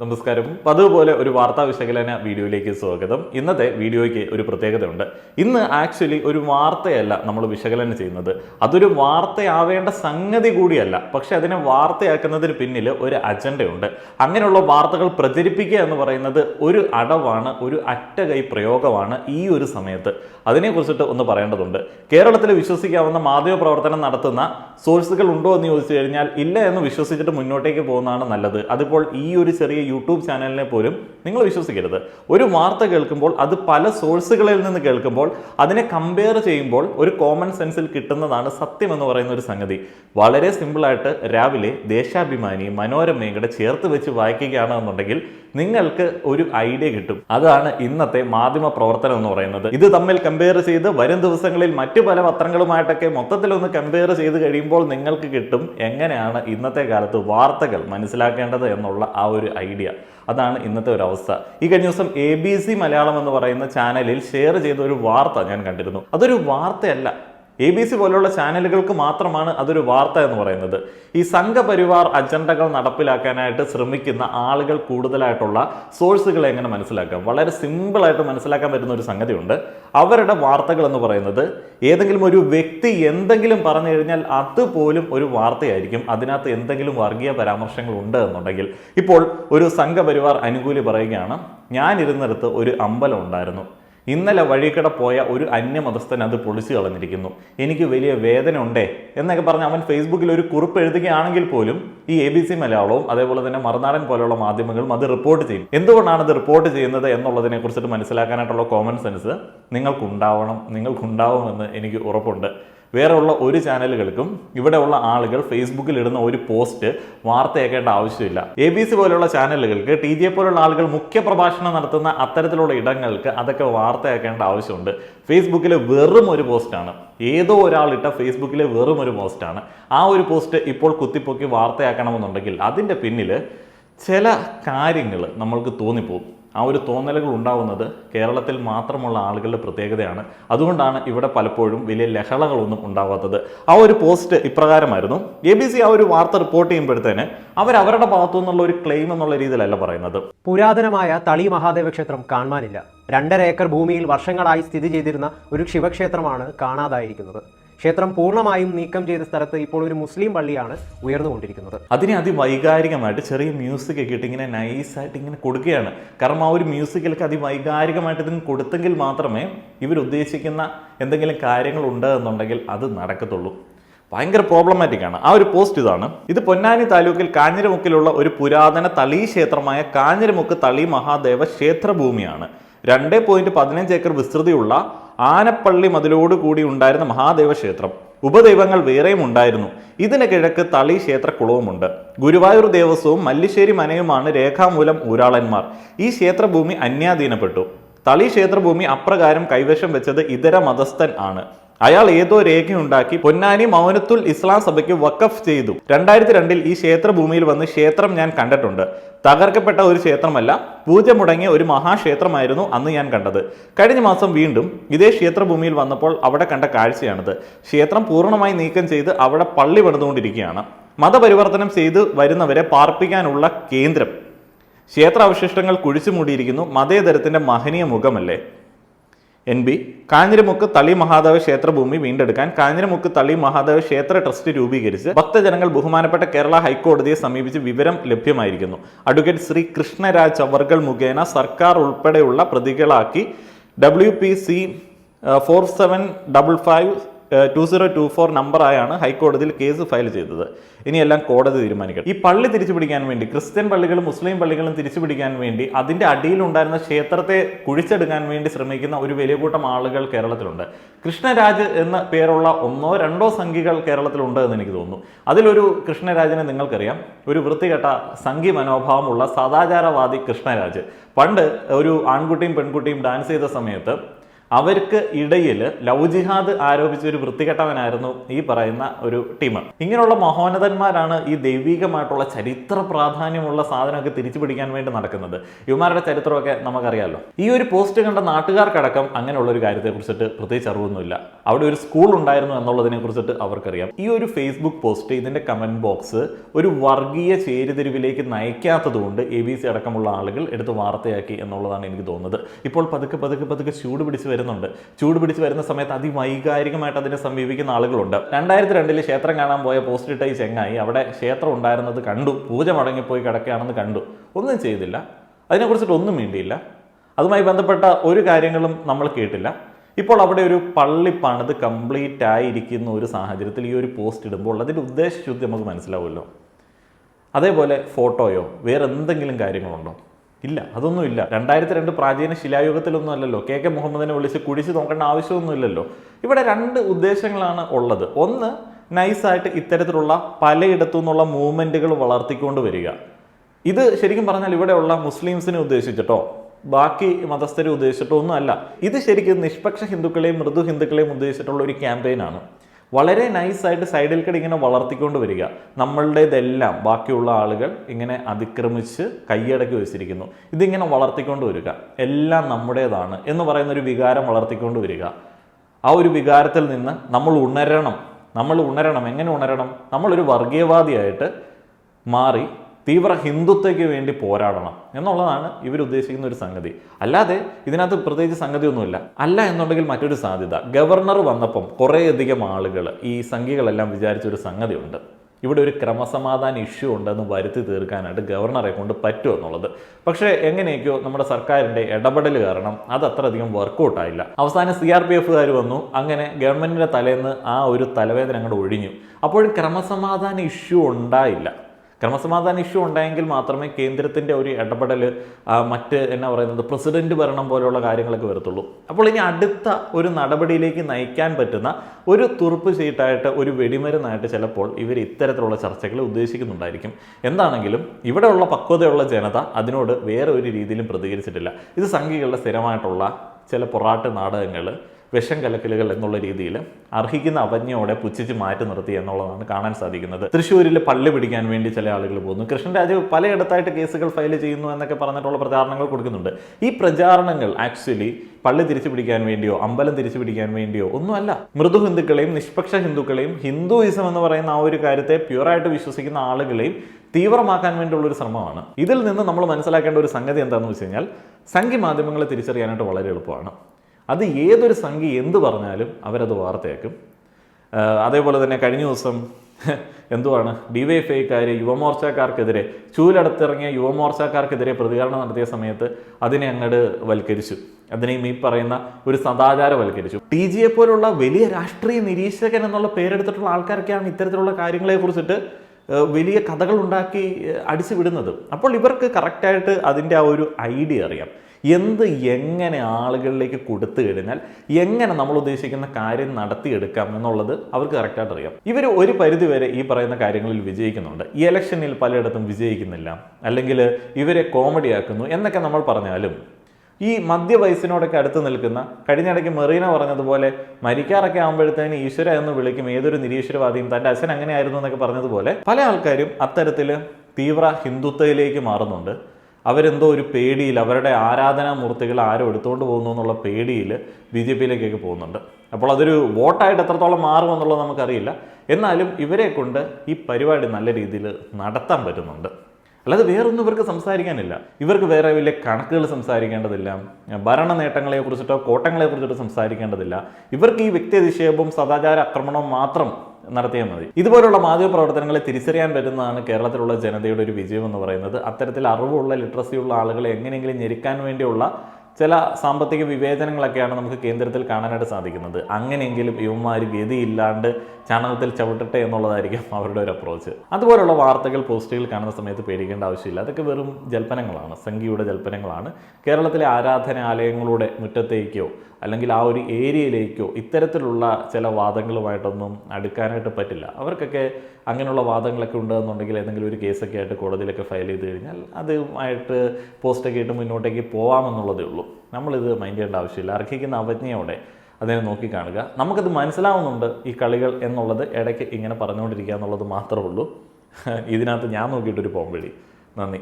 നമസ്കാരം. പതുപോലെ ഒരു വാർത്താ വിശകലന വീഡിയോയിലേക്ക് സ്വാഗതം. ഇന്നത്തെ വീഡിയോയ്ക്ക് ഒരു പ്രത്യേകതയുണ്ട്. ഇന്ന് ആക്ച്വലി ഒരു വാർത്തയല്ല നമ്മൾ വിശകലനം ചെയ്യുന്നത്. അതൊരു വാർത്തയാവേണ്ട സംഗതി കൂടിയല്ല. പക്ഷെ അതിനെ വാർത്തയാക്കുന്നതിന് പിന്നിൽ ഒരു അജണ്ടയുണ്ട്. അങ്ങനെയുള്ള വാർത്തകൾ പ്രചരിപ്പിക്കുക എന്ന് പറയുന്നത് ഒരു അടവാണ് ഒരു അറ്റകൈ പ്രയോഗമാണ് ഈ ഒരു സമയത്ത്. അതിനെക്കുറിച്ചിട്ട് ഒന്ന് പറയേണ്ടതുണ്ട്. കേരളത്തിൽ വിശ്വസിക്കാവുന്ന മാധ്യമ പ്രവർത്തനം നടത്തുന്ന സോഴ്സുകൾ ഉണ്ടോ എന്ന് ചോദിച്ചു കഴിഞ്ഞാൽ ഇല്ല എന്ന് വിശ്വസിച്ചിട്ട് മുന്നോട്ടേക്ക് പോകുന്നതാണ് നല്ലത്. അതിപ്പോൾ ഈ ഒരു ചെറിയ യൂട്യൂബ് ചാനലിനെ പോലും നിങ്ങൾ വിശ്വസിക്കരുത്. ഒരു വാർത്ത കേൾക്കുമ്പോൾ അത് പല സോഴ്സുകളിൽ നിന്ന് കേൾക്കുമ്പോൾ അതിനെ കമ്പയർ ചെയ്യുമ്പോൾ ഒരു കോമൺ സെൻസിൽ കിട്ടുന്നതാണ് സത്യം എന്ന് പറയുന്ന ഒരു സംഗതി. വളരെ സിമ്പിളായിട്ട് രാവിലെ ദേശാഭിമാനി മനോരമയുടെ ചേർത്ത് വെച്ച് വായിക്കുകയാണെന്നുണ്ടെങ്കിൽ നിങ്ങൾക്ക് ഒരു ഐഡിയ കിട്ടും. അതാണ് ഇന്നത്തെ മാധ്യമ പ്രവർത്തനം എന്ന് പറയുന്നത്. ഇത് തമ്മിൽ കമ്പയർ ചെയ്ത് വരും ദിവസങ്ങളിൽ മറ്റു പല പത്രങ്ങളുമായിട്ടൊക്കെ മൊത്തത്തിലൊന്ന് കമ്പയർ ചെയ്ത് കഴിയുമ്പോൾ നിങ്ങൾക്ക് കിട്ടും എങ്ങനെയാണ് ഇന്നത്തെ കാലത്ത് വാർത്തകൾ മനസ്സിലാക്കേണ്ടത് എന്നുള്ള ആ ഒരു ഐഡിയ അതാണ് ഇന്നത്തെ ഒരു അവസ്ഥ. ഈ കഴിഞ്ഞ ദിവസം എ ബി സി മലയാളം എന്ന് പറയുന്ന ചാനലിൽ ഷെയർ ചെയ്ത ഒരു വാർത്ത ഞാൻ കണ്ടിരുന്നു. അതൊരു വാർത്തയല്ല. എ ബി സി പോലുള്ള ചാനലുകൾക്ക് മാത്രമാണ് അതൊരു വാർത്ത എന്ന് പറയുന്നത്. ഈ സംഘപരിവാർ അജണ്ടകൾ നടപ്പിലാക്കാനായിട്ട് ശ്രമിക്കുന്ന ആളുകൾ കൂടുതലായിട്ടുള്ള സോഴ്സുകളെ എങ്ങനെ മനസ്സിലാക്കാം? വളരെ സിമ്പിളായിട്ട് മനസ്സിലാക്കാൻ പറ്റുന്ന ഒരു സംഗതിയുണ്ട്. അവരുടെ വാർത്തകൾ എന്ന് പറയുന്നത് ഏതെങ്കിലും ഒരു വ്യക്തി എന്തെങ്കിലും പറഞ്ഞു കഴിഞ്ഞാൽ അതുപോലും ഒരു വാർത്തയായിരിക്കും. അതിനകത്ത് എന്തെങ്കിലും വർഗീയ പരാമർശങ്ങൾ ഉണ്ട് എന്നുണ്ടെങ്കിൽ. ഇപ്പോൾ ഒരു സംഘപരിവാർ അനുകൂലി പറയുകയാണ് ഞാനിരുന്നിടത്ത് ഒരു അമ്പലം ഉണ്ടായിരുന്നു. ഇന്നലെ വഴിക്കട പോയ ഒരു അന്യമതസ്ഥൻ അത് പൊളിച്ചു കളഞ്ഞിരിക്കുന്നു. എനിക്ക് വലിയ വേദന ഉണ്ടേ? എന്നൊക്കെ പറഞ്ഞ് അവൻ ഫേസ്ബുക്കിൽ ഒരു കുറിപ്പ് എഴുതുകയാണെങ്കിൽ പോലും ഈ എ ബി സി മലയാളവും അതേപോലെ തന്നെ മറുനാടൻ പോലെയുള്ള മാധ്യമങ്ങളും അത് റിപ്പോർട്ട് ചെയ്യും. എന്തുകൊണ്ടാണ് അത് റിപ്പോർട്ട് ചെയ്യുന്നത് എന്നുള്ളതിനെ കുറിച്ചിട്ട് മനസ്സിലാക്കാനായിട്ടുള്ള കോമൺ സെൻസ് നിങ്ങൾക്കുണ്ടാവണം നിങ്ങൾക്കുണ്ടാവുമെന്ന് എനിക്ക് ഉറപ്പുണ്ട്. വേറെ ഉള്ള ഒരു ചാനലുകൾക്കും ഇവിടെയുള്ള ആളുകൾ ഫേസ്ബുക്കിൽ ഇടുന്ന ഒരു പോസ്റ്റ് വാർത്തയാക്കേണ്ട ആവശ്യമില്ല. എ ബി സി പോലുള്ള ചാനലുകൾക്ക് ടി ജി പോലുള്ള ആളുകൾ മുഖ്യ പ്രഭാഷണം നടത്തുന്ന അത്തരത്തിലുള്ള ഇടങ്ങൾക്ക് അതൊക്കെ വാർത്തയാക്കേണ്ട ആവശ്യമുണ്ട്. ഫേസ്ബുക്കിൽ വെറും ഒരു പോസ്റ്റാണ് ഏതോ ഒരാളിട്ട ഫേസ്ബുക്കിൽ വെറും ഒരു പോസ്റ്റാണ് ആ ഒരു പോസ്റ്റ് ഇപ്പോൾ കുത്തിപ്പൊക്കി വാർത്തയാക്കണമെന്നുണ്ടെങ്കിൽ അതിന്റെ പിന്നിൽ ചില കാര്യങ്ങൾ നമ്മൾക്ക് തോന്നിപ്പോകും. ആ ഒരു തോന്നലുകൾ ഉണ്ടാവുന്നത് കേരളത്തിൽ മാത്രമുള്ള ആളുകളുടെ പ്രത്യേകതയാണ്. അതുകൊണ്ടാണ് ഇവിടെ പലപ്പോഴും വലിയ ലഹളകളൊന്നും ഉണ്ടാവാത്തത്. ആ ഒരു പോസ്റ്റ് ഇപ്രകാരമായിരുന്നു. എ ബി സി ആ ഒരു വാർത്ത റിപ്പോർട്ട് ചെയ്യുമ്പോഴത്തേന് അവർ അവരുടെ ഭാഗത്തു നിന്നുള്ള ഒരു ക്ലെയിം എന്നുള്ള രീതിയിലല്ല പറയുന്നത്. പുരാതനമായ തളി മഹാദേവ ക്ഷേത്രം കാണാനില്ല. രണ്ടര ഏക്കർ ഭൂമിയിൽ വർഷങ്ങളായി സ്ഥിതി ചെയ്തിരുന്ന ഒരു ശിവക്ഷേത്രമാണ് കാണാതായിരിക്കുന്നത്. ക്ഷേത്രം പൂർണമായും നീക്കം ചെയ്ത സ്ഥലത്ത് ഇപ്പോൾ ഒരു മുസ്ലിം പള്ളിയാണ് ഉയർന്നുകൊണ്ടിരിക്കുന്നത്. അതിനെ അതിവൈകാരികമായിട്ട് ചെറിയ മ്യൂസിക് ഒക്കെ ഇട്ട് ഇങ്ങനെ നൈസായിട്ട് ഇങ്ങനെ കൊടുക്കുകയാണ്. കാരണം ആ ഒരു മ്യൂസിക്കിലൊക്കെ അതിവൈകാരികമായിട്ട് ഇതിന് കൊടുത്തെങ്കിൽ മാത്രമേ ഇവർ ഉദ്ദേശിക്കുന്ന എന്തെങ്കിലും കാര്യങ്ങൾ ഉണ്ട് എന്നുണ്ടെങ്കിൽ അത് നടക്കത്തുള്ളൂ. ഭയങ്കര പ്രോബ്ലമാറ്റിക് ആണ്. ആ ഒരു പോസ്റ്റ് ഇതാണ്. ഇത് പൊന്നാനി താലൂക്കിൽ കാഞ്ഞിരമുക്കിലുള്ള ഒരു പുരാതന തളി ക്ഷേത്രമായ കാഞ്ഞിരമുക്ക് തളി മഹാദേവ ക്ഷേത്രഭൂമിയാണ്. രണ്ട് പോയിന്റ് പതിനഞ്ച് ഏക്കർ വിസ്തൃതിയുള്ള ആനപ്പള്ളി മതിലോട് കൂടി ഉണ്ടായിരുന്ന മഹാദേവക്ഷേത്രം ഉപദൈവങ്ങൾ വേറെയും ഉണ്ടായിരുന്നു. ഇതിന് കിഴക്ക് തളി ക്ഷേത്രക്കുളവുമുണ്ട്. ഗുരുവായൂർ ദേവസ്വവും മല്ലിശ്ശേരി മനയുമാണ് രേഖാമൂലം ഊരാളന്മാർ. ഈ ക്ഷേത്രഭൂമി അന്യാധീനപ്പെട്ടു. തളി ക്ഷേത്രഭൂമി അപ്രകാരം കൈവശം വെച്ചത് ഇതര മതസ്ഥൻ ആണ്. അയാൾ ഏതോ രേഖയുണ്ടാക്കി പൊന്നാനി മൗനത്തുൽ ഇസ്ലാം സഭയ്ക്ക് വക്കഫ് ചെയ്തു. രണ്ടായിരത്തി രണ്ടിൽ ഈ ക്ഷേത്രഭൂമിയിൽ വന്ന് ക്ഷേത്രം ഞാൻ കണ്ടിട്ടുണ്ട്. തകർക്കപ്പെട്ട ഒരു ക്ഷേത്രമല്ല പൂജ മുടങ്ങിയ ഒരു മഹാക്ഷേത്രമായിരുന്നു അന്ന് ഞാൻ കണ്ടത്. കഴിഞ്ഞ മാസം വീണ്ടും ഇതേ ക്ഷേത്രഭൂമിയിൽ വന്നപ്പോൾ അവിടെ കണ്ട കാഴ്ചയാണിത്. ക്ഷേത്രം പൂർണമായി നീക്കം ചെയ്ത് അവിടെ പള്ളി പണിതുകൊണ്ടിരിക്കുകയാണ്. മതപരിവർത്തനം ചെയ്ത് വരുന്നവരെ പാർപ്പിക്കാനുള്ള കേന്ദ്രം. ക്ഷേത്രാവശിഷ്ടങ്ങൾ കുഴിച്ചു മൂടിയിരിക്കുന്നു മതേതരത്തിന്റെ മഹനീയ മുഖമല്ലേ? N B. കാഞ്ഞിരമുക്ക് തളി മഹാദേവ ക്ഷേത്രഭൂമി വീണ്ടെടുക്കാൻ കാഞ്ഞിരമുക്ക് തളി മഹാദേവ ക്ഷേത്ര ട്രസ്റ്റ് രൂപീകരിച്ച് ഭക്തജനങ്ങൾ ബഹുമാനപ്പെട്ട കേരള ഹൈക്കോടതിയെ സമീപിച്ച് വിവരം ലഭ്യമായിരിക്കുന്നു. അഡ്വക്കേറ്റ് ശ്രീ കൃഷ്ണരാജ് അവർകൾ മുഖേന സർക്കാർ ഉൾപ്പെടെയുള്ള പ്രതികളാക്കി W P C four seven double five two zero two four നമ്പറായാണ് ഹൈക്കോടതിയിൽ കേസ് ഫയൽ ചെയ്തത്. ഇനിയെല്ലാം കോടതി തീരുമാനിക്കട്ടെ. ഈ പള്ളി തിരിച്ചു പിടിക്കാൻ വേണ്ടി ക്രിസ്ത്യൻ പള്ളികളും മുസ്ലിം പള്ളികളും തിരിച്ചു പിടിക്കാൻ വേണ്ടി അതിന്റെ അടിയിലുണ്ടായിരുന്ന ക്ഷേത്രത്തെ കുഴിച്ചെടുക്കാൻ വേണ്ടി ശ്രമിക്കുന്ന ഒരു വലിയ കൂട്ടം ആളുകൾ കേരളത്തിലുണ്ട്. കൃഷ്ണരാജ് എന്ന പേരുള്ള ഒന്നോ രണ്ടോ സംഖ്യകൾ കേരളത്തിലുണ്ട് എന്ന് എനിക്ക് തോന്നുന്നു. അതിലൊരു കൃഷ്ണരാജിനെ നിങ്ങൾക്കറിയാം. ഒരു വൃത്തികെട്ട സംഘി മനോഭാവമുള്ള സദാചാരവാദി കൃഷ്ണരാജ്. പണ്ട് ഒരു ആൺകുട്ടിയും പെൺകുട്ടിയും ഡാൻസ് ചെയ്ത സമയത്ത് അവർക്ക് ഇടയിൽ ലവ് ജിഹാദ് ആരോപിച്ച ഒരു വൃത്തികെട്ടവനായിരുന്നു ഈ പറയുന്ന ഒരു ടീം ഇങ്ങനെയുള്ള മഹോന്നതന്മാരാണ് ഈ ദൈവികമായിട്ടുള്ള ചരിത്ര പ്രാധാന്യമുള്ള സാധനമൊക്കെ തിരിച്ചു പിടിക്കാൻ വേണ്ടി നടക്കുന്നത്. ഇവന്മാരുടെ ചരിത്രമൊക്കെ നമുക്കറിയാമല്ലോ ഈ ഒരു പോസ്റ്റ് കണ്ട നാട്ടുകാർക്കടക്കം അങ്ങനെയുള്ള ഒരു കാര്യത്തെ കുറിച്ചിട്ട് പ്രത്യേകിച്ച് അറിവൊന്നുമില്ല. അവിടെ ഒരു സ്കൂൾ ഉണ്ടായിരുന്നു എന്നുള്ളതിനെ കുറിച്ചിട്ട് അവർക്കറിയാം. ഈ ഒരു ഫേസ്ബുക്ക് പോസ്റ്റ് ഇതിന്റെ കമന്റ് ബോക്സ് ഒരു വർഗീയ ചേരിതിരിവിലേക്ക് നയിക്കാത്തതുകൊണ്ട് എ ബി സി അടക്കമുള്ള ആളുകൾ എടുത്ത് വാർത്തയാക്കി എന്നുള്ളതാണ് എനിക്ക് തോന്നുന്നത്. ഇപ്പോൾ പതുക്കെ പതുക്കെ പതുക്കെ ചൂട് പിടിച്ച് വരുന്നുണ്ട്. ചൂട് പിടിച്ച് വരുന്ന സമയത്ത് അതിവൈകാരികമായിട്ട് അതിനെ സമീപിക്കുന്ന ആളുകളുണ്ട്. രണ്ടായിരത്തി രണ്ടിൽ ക്ഷേത്രം കാണാൻ പോയ പോസ്റ്റ് ഇട്ട ഈ ചെങ്ങായി അവിടെ ക്ഷേത്രം ഉണ്ടായിരുന്നത് കണ്ടു. പൂജ മുടങ്ങിപ്പോയി കിടക്കുകയാണെന്ന് കണ്ടു. ഒന്നും ചെയ്തില്ല. അതിനെക്കുറിച്ചിട്ട് ഒന്നും വേണ്ടിയില്ല അതുമായി ബന്ധപ്പെട്ട ഒരു കാര്യങ്ങളും നമ്മൾ കേട്ടില്ല. ഇപ്പോൾ അവിടെ ഒരു പള്ളി കംപ്ലീറ്റ് ആയിരിക്കുന്ന ഒരു സാഹചര്യത്തിൽ ഈ ഒരു പോസ്റ്റ് ഇടുമ്പോൾ അതിന്റെ ഉദ്ദേശശുദ്ധി നമുക്ക് മനസ്സിലാവുമല്ലോ. അതേപോലെ ഫോട്ടോയോ വേറെ എന്തെങ്കിലും കാര്യങ്ങളുണ്ടോ? ഇല്ല അതൊന്നുമില്ല രണ്ടായിരത്തി രണ്ട് പ്രാചീന ശിലായുഗത്തിലൊന്നും അല്ലല്ലോ. കെ കെ മുഹമ്മദിനെ വിളിച്ച് കുടിച്ച് നോക്കേണ്ട ആവശ്യമൊന്നുമില്ലല്ലോ ഇവിടെ രണ്ട് ഉദ്ദേശങ്ങളാണ് ഉള്ളത്. ഒന്ന് നൈസായിട്ട് ഇത്തരത്തിലുള്ള പലയിടത്തു നിന്നുള്ള മൂവ്മെന്റുകൾ വളർത്തിക്കൊണ്ട് വരിക. ഇത് ശരിക്കും പറഞ്ഞാൽ ഇവിടെയുള്ള മുസ്ലിംസിനെ ഉദ്ദേശിച്ചിട്ടോ ബാക്കി മതസ്ഥരെ ഉദ്ദേശിച്ചിട്ടോ ഒന്നും അല്ല. ഇത് ശരിക്കും നിഷ്പക്ഷ ഹിന്ദുക്കളെയും മൃദു ഹിന്ദുക്കളെയും ഉദ്ദേശിച്ചിട്ടുള്ള ഒരു ക്യാമ്പയിനാണ്. വളരെ നൈസായിട്ട് സൈഡിൽ കൂടെ ഇങ്ങനെ വളർത്തിക്കൊണ്ട് വരിക. നമ്മളുടേതെല്ലാം ബാക്കിയുള്ള ആളുകൾ ഇങ്ങനെ അതിക്രമിച്ച് കൈയടക്കി വെച്ചിരിക്കുന്നു. ഇതിങ്ങനെ വളർത്തിക്കൊണ്ട് വരിക. എല്ലാം നമ്മുടേതാണ് എന്ന് പറയുന്ന ഒരു വികാരം വളർത്തിക്കൊണ്ട് വരിക. ആ ഒരു വികാരത്തിൽ നിന്ന് നമ്മൾ ഉണരണം. നമ്മൾ ഉണരണം. എങ്ങനെ ഉണരണം? നമ്മളൊരു വർഗീയവാദിയായിട്ട് മാറി തീവ്ര ഹിന്ദുത്വയ്ക്ക് വേണ്ടി പോരാടണം എന്നുള്ളതാണ് ഇവരുദ്ദേശിക്കുന്ന ഒരു സംഗതി. അല്ലാതെ ഇതിനകത്ത് പ്രത്യേകിച്ച് സംഗതിയൊന്നുമില്ല. അല്ല എന്നുണ്ടെങ്കിൽ മറ്റൊരു സാധ്യത. ഗവർണർ വന്നപ്പം കുറേയധികം ആളുകൾ ഈ സംഖ്യകളെല്ലാം വിചാരിച്ചൊരു സംഗതിയുണ്ട്. ഇവിടെ ഒരു ക്രമസമാധാന ഇഷ്യൂ ഉണ്ടെന്ന് വരുത്തി തീർക്കാനായിട്ട് ഗവർണറെ കൊണ്ട് പറ്റും എന്നുള്ളത്. പക്ഷേ എങ്ങനെയൊക്കെയോ നമ്മുടെ സർക്കാരിന്റെ ഇടപെടൽ കാരണം അത് അത്രയധികം വർക്കൗട്ട് ആയില്ല അവസാനം സി ആർ പി എഫുകാർ വന്നു. അങ്ങനെ ഗവൺമെന്റിന്റെ തലേന്ന് ആ ഒരു തലവേദന അങ്ങോട്ട് ഒഴിഞ്ഞു. അപ്പോഴും ക്രമസമാധാന ഇഷ്യൂ ഉണ്ടായില്ല. ക്രമസമാധാന ഇഷ്യൂ ഉണ്ടായെങ്കിൽ മാത്രമേ കേന്ദ്രത്തിന്റെ ഒരു ഇടപെടൽ മറ്റ് എന്നാ പറയുന്നത് പ്രസിഡന്റ് ഭരണം പോലെയുള്ള കാര്യങ്ങളൊക്കെ വരത്തുള്ളൂ. അപ്പോൾ ഇനി അടുത്ത ഒരു നടപടിയിലേക്ക് നയിക്കാൻ പറ്റുന്ന ഒരു തുറുപ്പ് ചീട്ടായിട്ട് ഒരു വെടിമരുന്നായിട്ട് ചിലപ്പോൾ ഇവർ ഇത്തരത്തിലുള്ള ചർച്ചകൾ ഉദ്ദേശിക്കുന്നുണ്ടായിരിക്കും. എന്താണെങ്കിലും ഇവിടെയുള്ള പക്വതയുള്ള ജനത അതിനോട് വേറെ ഒരു രീതിയിലും പ്രതികരിച്ചിട്ടില്ല. ഇത് സംഘികളുടെ സ്ഥിരമായിട്ടുള്ള ചില പൊറാട്ട് നാടകങ്ങൾ വിഷം കലക്കലുകൾ എന്നുള്ള രീതിയിൽ അർഹിക്കുന്ന അവജ്ഞയോടെ പുച്ഛിച്ച് മാറ്റി നിർത്തി എന്നുള്ളതാണ് കാണാൻ സാധിക്കുന്നത്. തൃശ്ശൂരിൽ പള്ളി പിടിക്കാൻ വേണ്ടി ചില ആളുകൾ പോകുന്നു. കൃഷ്ണരാജ് പലയിടത്തായിട്ട് കേസുകൾ ഫയൽ ചെയ്യുന്നു എന്നൊക്കെ പറഞ്ഞിട്ടുള്ള പ്രചാരണങ്ങൾ കൊടുക്കുന്നുണ്ട്. ഈ പ്രചാരണങ്ങൾ ആക്ച്വലി പള്ളി തിരിച്ചു പിടിക്കാൻ വേണ്ടിയോ അമ്പലം തിരിച്ചു പിടിക്കാൻ വേണ്ടിയോ ഒന്നുമല്ല. മൃദു ഹിന്ദുക്കളെയും നിഷ്പക്ഷ ഹിന്ദുക്കളെയും ഹിന്ദുയിസം എന്ന് പറയുന്ന ആ ഒരു കാര്യത്തെ പ്യുവറായിട്ട് വിശ്വസിക്കുന്ന ആളുകളെയും തീവ്രമാക്കാൻ വേണ്ടിയുള്ള ഒരു ശ്രമമാണ്. ഇതിൽ നിന്ന് നമ്മൾ മനസ്സിലാക്കേണ്ട ഒരു സംഗതി എന്താണെന്ന് വെച്ച് കഴിഞ്ഞാൽ സംഘി മാധ്യമങ്ങളെ തിരിച്ചറിയാനായിട്ട് വളരെ എളുപ്പമാണ്. അത് ഏതൊരു സംഖ്യ എന്ത് പറഞ്ഞാലും അവരത് വാർത്തയാക്കും. അതേപോലെ തന്നെ കഴിഞ്ഞ ദിവസം എന്തുവാണ്? ഡിവൈഎഫ്ഐക്കാർ യുവമോർച്ചക്കാർക്കെതിരെ ചൂലടത്തിറങ്ങിയ യുവമോർച്ചക്കാർക്കെതിരെ പ്രതികരണം നടത്തിയ സമയത്ത് അതിനെ അങ്ങോട്ട് വൽക്കരിച്ചു. അതിനെയും ഈ പറയുന്ന ഒരു സദാചാരവൽക്കരിച്ചു ടി ജിയെ പോലുള്ള വലിയ രാഷ്ട്രീയ നിരീക്ഷകൻ എന്നുള്ള പേരെടുത്തിട്ടുള്ള ആൾക്കാരൊക്കെയാണ് ഇത്തരത്തിലുള്ള കാര്യങ്ങളെ കുറിച്ചിട്ട് വലിയ കഥകൾ ഉണ്ടാക്കി അടിച്ചു വിടുന്നത് അപ്പോൾ ഇവർക്ക് കറക്റ്റായിട്ട് അതിന്റെ ആ ഒരു ഐഡിയ അറിയാം. എന്ത് എങ്ങനെ ആളുകളിലേക്ക് കൊടുത്തു കഴിഞ്ഞാൽ എങ്ങനെ നമ്മൾ ഉദ്ദേശിക്കുന്ന കാര്യം നടത്തിയെടുക്കാം എന്നുള്ളത് അവർക്ക് കറക്റ്റായിട്ട് അറിയാം. ഇവർ ഒരു പരിധിവരെ ഈ പറയുന്ന കാര്യങ്ങളിൽ വിജയിക്കുന്നുണ്ട്. ഈ ഇലക്ഷനിൽ പലയിടത്തും വിജയിക്കുന്നില്ല. അല്ലെങ്കിൽ ഇവരെ കോമഡി ആക്കുന്നു എന്നൊക്കെ നമ്മൾ പറഞ്ഞാലും ഈ മധ്യവയസ്സിനോടൊക്കെ അടുത്ത് നിൽക്കുന്ന കഴിഞ്ഞിടയ്ക്ക് മെറീന പറഞ്ഞതുപോലെ മരിക്കാറൊക്കെ ആകുമ്പോഴത്തേന് ഈശ്വര എന്ന് വിളിക്കും ഏതൊരു നിരീശ്വരവാദിയും തന്റെ അച്ഛൻ അങ്ങനെയായിരുന്നു എന്നൊക്കെ പറഞ്ഞതുപോലെ പല ആൾക്കാരും അത്തരത്തിൽ തീവ്ര ഹിന്ദുത്വയിലേക്ക് മാറുന്നുണ്ട്. അവരെന്തോ ഒരു പേടിയിൽ അവരുടെ ആരാധനാ ആരാധനാമൂർത്തികൾ ആരും എടുത്തുകൊണ്ട് പോകുന്നു എന്നുള്ള പേടിയിൽ ബി ജെ പിയിലേക്കൊക്കെ പോകുന്നുണ്ട്. അപ്പോൾ അതൊരു വോട്ടായിട്ട് എത്രത്തോളം മാറുമെന്നുള്ളത് നമുക്കറിയില്ല. എന്നാലും ഇവരെ കൊണ്ട് ഈ പരിപാടി നല്ല രീതിയിൽ നടത്താൻ പറ്റുന്നുണ്ട്. അല്ലാതെ വേറൊന്നും ഇവർക്ക് സംസാരിക്കാനില്ല. ഇവർക്ക് വേറെ വലിയ കണക്കുകൾ സംസാരിക്കേണ്ടതില്ല. ഭരണ നേട്ടങ്ങളെ കുറിച്ചിട്ടോ കോട്ടങ്ങളെ കുറിച്ചിട്ടോ സംസാരിക്കേണ്ടതില്ല. ഇവർക്ക് ഈ വ്യക്തി അധിക്ഷേപവും സദാചാര ആക്രമണവും മാത്രം നടത്തിയാൽ മതി. ഇതുപോലുള്ള മാധ്യമ പ്രവർത്തനങ്ങളെ തിരിച്ചറിയാൻ പറ്റുന്നതാണ് കേരളത്തിലുള്ള ജനതയുടെ ഒരു വിജയം എന്ന് പറയുന്നത്. അത്തരത്തിൽ അറിവുള്ള ലിറ്ററസിയുള്ള ആളുകളെ എങ്ങനെയെങ്കിലും ഞെരുക്കാൻ വേണ്ടിയുള്ള ചില സാമ്പത്തിക വിവേചനങ്ങളൊക്കെയാണ് നമുക്ക് കേന്ദ്രത്തിൽ കാണാനായിട്ട് സാധിക്കുന്നത്. അങ്ങനെയെങ്കിലും യുവമാർ ഗതിയില്ലാണ്ട് ചാണകത്തിൽ ചവിട്ടട്ടെ എന്നുള്ളതായിരിക്കും അവരുടെ ഒരു അപ്രോച്ച് അതുപോലുള്ള വാർത്തകൾ പോസ്റ്റുകൾ കാണുന്ന സമയത്ത് പേടിക്കേണ്ട ആവശ്യമില്ല. അതൊക്കെ വെറും ജൽപ്പനങ്ങളാണ്. സംഘിയുടെ ജൽപ്പനങ്ങളാണ്. കേരളത്തിലെ ആരാധനാലയങ്ങളുടെ മുറ്റത്തേക്കോ അല്ലെങ്കിൽ ആ ഒരു ഏരിയയിലേക്കോ ഇത്തരത്തിലുള്ള ചില വാദങ്ങളുമായിട്ടൊന്നും അടുക്കാനായിട്ട് പറ്റില്ല. അവർക്കൊക്കെ അങ്ങനെയുള്ള വാദങ്ങളൊക്കെ ഉണ്ടെന്നുണ്ടെങ്കിൽ ഏതെങ്കിലും ഒരു കേസൊക്കെ ആയിട്ട് കോടതിയിലൊക്കെ ഫയൽ ചെയ്ത് കഴിഞ്ഞാൽ അതുമായിട്ട് പോസ്റ്റൊക്കെ ഇട്ട് മുന്നോട്ടേക്ക് പോവാമെന്നുള്ളതേ ഉള്ളൂ. നമ്മളിത് മൈൻഡ് ചെയ്യേണ്ട ആവശ്യമില്ല. അർഹിക്കുന്ന അവജ്ഞയോടെ അതിനെ നോക്കിക്കാണുക നമുക്കത് മനസ്സിലാവുന്നുണ്ട് ഈ കളികൾ എന്നുള്ളത് ഇടയ്ക്ക് ഇങ്ങനെ പറഞ്ഞുകൊണ്ടിരിക്കുക എന്നുള്ളത് മാത്രമേ ഉള്ളൂ. ഇതിനകത്ത് ഞാൻ നോക്കിയിട്ടൊരു പോംവഴി നന്ദി.